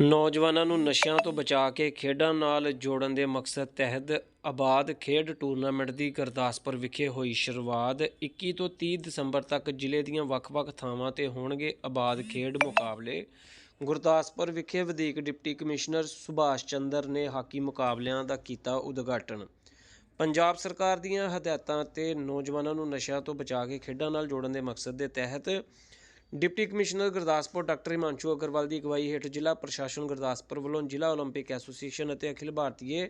ਨੌਜਵਾਨਾਂ ਨੂੰ ਨਸ਼ਿਆਂ ਤੋਂ ਬਚਾ ਕੇ ਖੇਡਾਂ ਨਾਲ ਜੋੜਨ ਦੇ ਮਕਸਦ ਤਹਿਤ ਆਬਾਦ ਖੇਡ ਟੂਰਨਾਮੈਂਟ ਦੀ ਗੁਰਦਾਸਪੁਰ ਵਿਖੇ ਹੋਈ ਸ਼ੁਰੂਆਤ 21 ਤੋਂ 30 ਦਸੰਬਰ ਤੱਕ ਜ਼ਿਲ੍ਹੇ ਦੀਆਂ ਵੱਖ-ਵੱਖ ਥਾਵਾਂ ਤੇ ਹੋਣਗੇ ਆਬਾਦ ਖੇਡ ਮੁਕਾਬਲੇ। ਗੁਰਦਾਸਪੁਰ ਵਿਖੇ ਵਧੀਕ ਡਿਪਟੀ ਕਮਿਸ਼ਨਰ ਸੁਭਾਸ਼ ਚੰਦਰ ਨੇ ਹਾਕੀ ਮੁਕਾਬਲਿਆਂ ਦਾ ਕੀਤਾ ਉਦਘਾਟਨ। ਪੰਜਾਬ ਸਰਕਾਰ ਦੀਆਂ ਹਦਾਇਤਾਂ ਤੇ ਨੌਜਵਾਨਾਂ ਨੂੰ ਨਸ਼ਿਆਂ ਤੋਂ ਬਚਾ ਕੇ ਖੇਡਾਂ ਨਾਲ ਜੋੜਨ ਦੇ ਮਕਸਦ ਦੇ ਤਹਿਤ deputy commissioner Gurdaspur doctor Himanshu Agarwal ਦੀ ਅਗਵਾਈ ਹੇਠ ਜ਼ਿਲ੍ਹਾ ਪ੍ਰਸ਼ਾਸਨ ਗੁਰਦਾਸਪੁਰ ਵੱਲੋਂ ਜ਼ਿਲ੍ਹਾ ਓਲੰਪਿਕ ਐਸੋਸੀਏਸ਼ਨ ਅਤੇ ਅਖਿਲ ਭਾਰਤੀਏ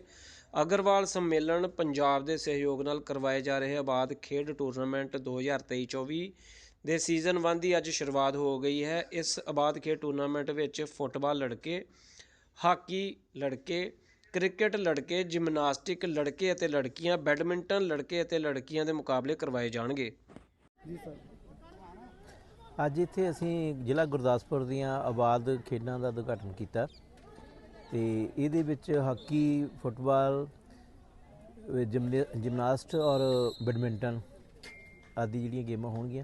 ਅਗਰਵਾਲ ਸੰਮੇਲਨ ਪੰਜਾਬ ਦੇ ਸਹਿਯੋਗ ਨਾਲ ਕਰਵਾਏ ਜਾ ਰਹੇ ਆਬਾਦ ਖੇਡ ਟੂਰਨਾਮੈਂਟ 2023-24 ਦੇ ਸੀਜ਼ਨ 1 ਦੀ ਅੱਜ ਸ਼ੁਰੂਆਤ ਹੋ ਗਈ ਹੈ। ਇਸ ਆਬਾਦ ਖੇਡ ਟੂਰਨਾਮੈਂਟ ਵਿੱਚ ਫੁੱਟਬਾਲ ਲੜਕੇ, ਹਾਕੀ ਲੜਕੇ, ਕ੍ਰਿਕਟ ਲੜਕੇ, ਜਿਮਨਾਸਟਿਕ ਲੜਕੇ ਅਤੇ ਲੜਕੀਆਂ, ਬੈਡਮਿੰਟਨ ਲੜਕੇ ਅਤੇ ਲੜਕੀਆਂ ਦੇ ਮੁਕਾਬਲੇ ਕਰਵਾਏ ਜਾਣਗੇ। ਜੀ ਸਰ। ਅੱਜ ਇੱਥੇ ਅਸੀਂ ਜ਼ਿਲ੍ਹਾ ਗੁਰਦਾਸਪੁਰ ਦੀਆਂ ਆਬਾਦ ਖੇਡਾਂ ਦਾ ਉਦਘਾਟਨ ਕੀਤਾ ਤੇ ਇਹਦੇ ਵਿੱਚ ਹਾਕੀ, ਫੁੱਟਬਾਲ ਜਿਮਨੇ- ਜਿਮਨਾਸਟ ਔਰ ਬੈਡਮਿੰਟਨ ਆਦਿ ਜਿਹੜੀਆਂ ਗੇਮਾਂ ਹੋਣਗੀਆਂ।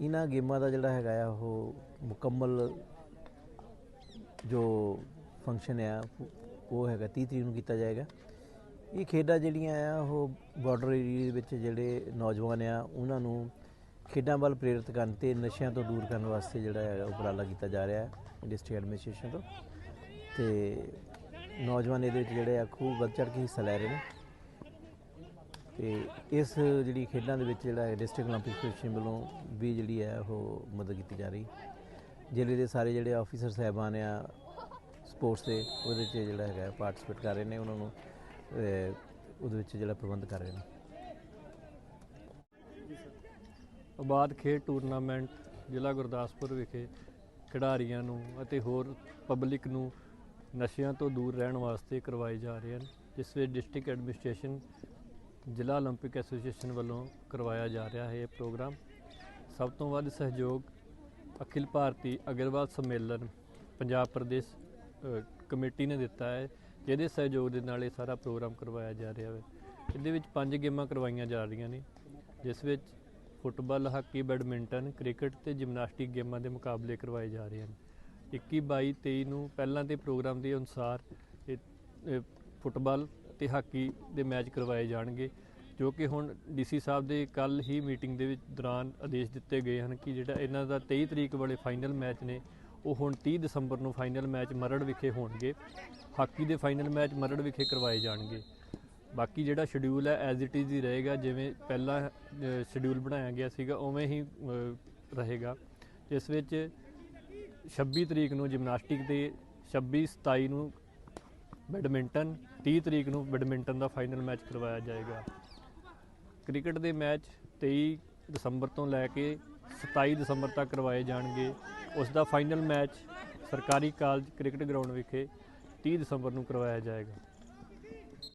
ਇਹਨਾਂ ਗੇਮਾਂ ਦਾ ਜਿਹੜਾ ਹੈਗਾ ਆ, ਉਹ ਮੁਕੰਮਲ ਜੋ ਫੰਕਸ਼ਨ ਆ, ਉਹ ਹੈਗਾ 30 ਤਰੀਕ ਨੂੰ ਕੀਤਾ ਜਾਏਗਾ। ਇਹ ਖੇਡਾਂ ਜਿਹੜੀਆਂ ਆ, ਉਹ ਬਾਰਡਰ ਏਰੀਆ ਦੇ ਵਿੱਚ ਜਿਹੜੇ ਨੌਜਵਾਨ ਆ, ਉਹਨਾਂ ਨੂੰ ਖੇਡਾਂ ਵੱਲ ਪ੍ਰੇਰਿਤ ਕਰਨ ਤੇ ਨਸ਼ਿਆਂ ਤੋਂ ਦੂਰ ਕਰਨ ਵਾਸਤੇ ਜਿਹੜਾ ਹੈਗਾ ਉਪਰਾਲਾ ਕੀਤਾ ਜਾ ਰਿਹਾ ਹੈ ਡਿਸਟ੍ਰਿਕਟ ਐਡਮਿਨਿਸਟ੍ਰੇਸ਼ਨ ਤੋਂ। ਤੇ ਨੌਜਵਾਨ ਇਹਦੇ ਵਿੱਚ ਜਿਹੜੇ ਆ ਖੂਬ ਵੱਧ ਚੜ੍ਹ ਕੇ ਹਿੱਸਾ ਲੈ ਰਹੇ ਨੇ। ਤੇ ਇਸ ਜਿਹੜੀ ਖੇਡਾਂ ਦੇ ਵਿੱਚ ਜਿਹੜਾ ਡਿਸਟ੍ਰਿਕਟ ਓਲੰਪਿਕ ਕਮਿਸ਼ਨ ਵੱਲੋਂ ਵੀ ਜਿਹੜੀ ਹੈ ਉਹ ਮਦਦ ਕੀਤੀ ਜਾ ਰਹੀ। ਜ਼ਿਲ੍ਹੇ ਦੇ ਸਾਰੇ ਜਿਹੜੇ ਆਫੀਸਰ ਸਾਹਿਬਾਨ ਆ ਸਪੋਰਟਸ ਦੇ, ਉਹਦੇ 'ਚ ਜਿਹੜਾ ਹੈਗਾ ਪਾਰਟਿਸਿਪੇਟ ਕਰ ਰਹੇ ਨੇ, ਉਹਨਾਂ ਨੂੰ ਉਹਦੇ ਵਿੱਚ ਜਿਹੜਾ ਪ੍ਰਬੰਧ ਕਰ ਰਹੇ ਨੇ। ਆਬਾਦ ਖੇਡ ਟੂਰਨਾਮੈਂਟ ਜ਼ਿਲ੍ਹਾ ਗੁਰਦਾਸਪੁਰ ਵਿਖੇ ਖਿਡਾਰੀਆਂ ਨੂੰ ਅਤੇ ਹੋਰ ਪਬਲਿਕ ਨੂੰ ਨਸ਼ਿਆਂ ਤੋਂ ਦੂਰ ਰਹਿਣ ਵਾਸਤੇ ਕਰਵਾਏ ਜਾ ਰਹੇ ਹਨ, ਜਿਸ ਵਿੱਚ ਡਿਸਟ੍ਰਿਕਟ ਐਡਮਿਨਿਸਟ੍ਰੇਸ਼ਨ, ਜ਼ਿਲ੍ਹਾ ਓਲੰਪਿਕ ਐਸੋਸੀਏਸ਼ਨ ਵੱਲੋਂ ਕਰਵਾਇਆ ਜਾ ਰਿਹਾ ਹੈ ਇਹ ਪ੍ਰੋਗਰਾਮ। ਸਭ ਤੋਂ ਵੱਧ ਸਹਿਯੋਗ ਅਖਿਲ ਭਾਰਤੀ ਅਗਰਵਾਲ ਸੰਮੇਲਨ ਪੰਜਾਬ ਪ੍ਰਦੇਸ਼ ਕਮੇਟੀ ਨੇ ਦਿੱਤਾ ਹੈ, ਜਿਹਦੇ ਸਹਿਯੋਗ ਦੇ ਨਾਲ ਇਹ ਸਾਰਾ ਪ੍ਰੋਗਰਾਮ ਕਰਵਾਇਆ ਜਾ ਰਿਹਾ ਹੈ। ਇਹਦੇ ਵਿੱਚ ਪੰਜ ਗੇਮਾਂ ਕਰਵਾਈਆਂ ਜਾ ਰਹੀਆਂ ਨੇ, ਜਿਸ ਵਿੱਚ ਫੁੱਟਬਾਲ, ਹਾਕੀ, ਬੈਡਮਿੰਟਨ, ਕ੍ਰਿਕਟ ਤੇ ਜਿਮਨਾਸਟਿਕ ਗੇਮਾਂ ਦੇ ਮੁਕਾਬਲੇ ਕਰਵਾਏ ਜਾ ਰਹੇ ਹਨ। 21 22 23 ਨੂੰ ਪਹਿਲਾਂ ਦੇ ਪ੍ਰੋਗਰਾਮ ਦੇ ਅਨੁਸਾਰ ਫੁੱਟਬਾਲ ਤੇ ਹਾਕੀ ਦੇ ਮੈਚ ਕਰਵਾਏ ਜਾਣਗੇ, ਜੋ ਕਿ ਹੁਣ ਡੀਸੀ ਸਾਹਿਬ ਦੇ ਕੱਲ ਹੀ ਮੀਟਿੰਗ ਦੇ ਵਿੱਚ ਦੌਰਾਨ ਆਦੇਸ਼ ਦਿੱਤੇ ਗਏ ਹਨ ਕਿ ਜਿਹੜਾ ਇਹਨਾਂ ਦਾ 23 ਤਰੀਕ ਵਾਲੇ ਫਾਈਨਲ ਮੈਚ ਨੇ, ਉਹ ਹੁਣ 30 ਦਸੰਬਰ ਨੂੰ ਫਾਈਨਲ ਮੈਚ ਮਰੜ ਵਿਖੇ ਹੋਣਗੇ। ਹਾਕੀ ਦੇ ਫਾਈਨਲ ਮੈਚ ਮਰੜ ਵਿਖੇ ਕਰਵਾਏ ਜਾਣਗੇ। ਬਾਕੀ ਜਿਹੜਾ ਸ਼ਡਿਊਲ ਹੈ ਐਜ਼ ਇਟ ਇਜ਼ ਹੀ ਰਹੇਗਾ, ਜਿਵੇਂ ਪਹਿਲਾਂ ਸ਼ਡਿਊਲ ਬਣਾਇਆ ਗਿਆ ਸੀਗਾ, ਉਵੇਂ ਹੀ ਰਹੇਗਾ। ਜਿਸ ਵਿੱਚ 26 ਤਰੀਕ ਨੂੰ ਜਿਮਨਾਸਟਿਕ ਦੇ 26 27 ਨੂੰ ਬੈਡਮਿੰਟਨ 30 ਤਰੀਕ ਨੂੰ ਬੈਡਮਿੰਟਨ ਦਾ ਫਾਈਨਲ ਮੈਚ ਕਰਵਾਇਆ ਜਾਏਗਾ। ਕ੍ਰਿਕਟ ਦੇ ਮੈਚ 23 ਦਸੰਬਰ ਤੋਂ ਲੈ ਕੇ 27 ਦਸੰਬਰ ਤੱਕ ਕਰਵਾਏ ਜਾਣਗੇ। ਉਸ ਦਾ ਫਾਈਨਲ ਮੈਚ ਸਰਕਾਰੀ ਕਾਲਜ ਕ੍ਰਿਕਟ ਗਰਾਊਂਡ ਵਿਖੇ 30 ਦਸੰਬਰ ਨੂੰ ਕਰਵਾਇਆ ਜਾਏਗਾ।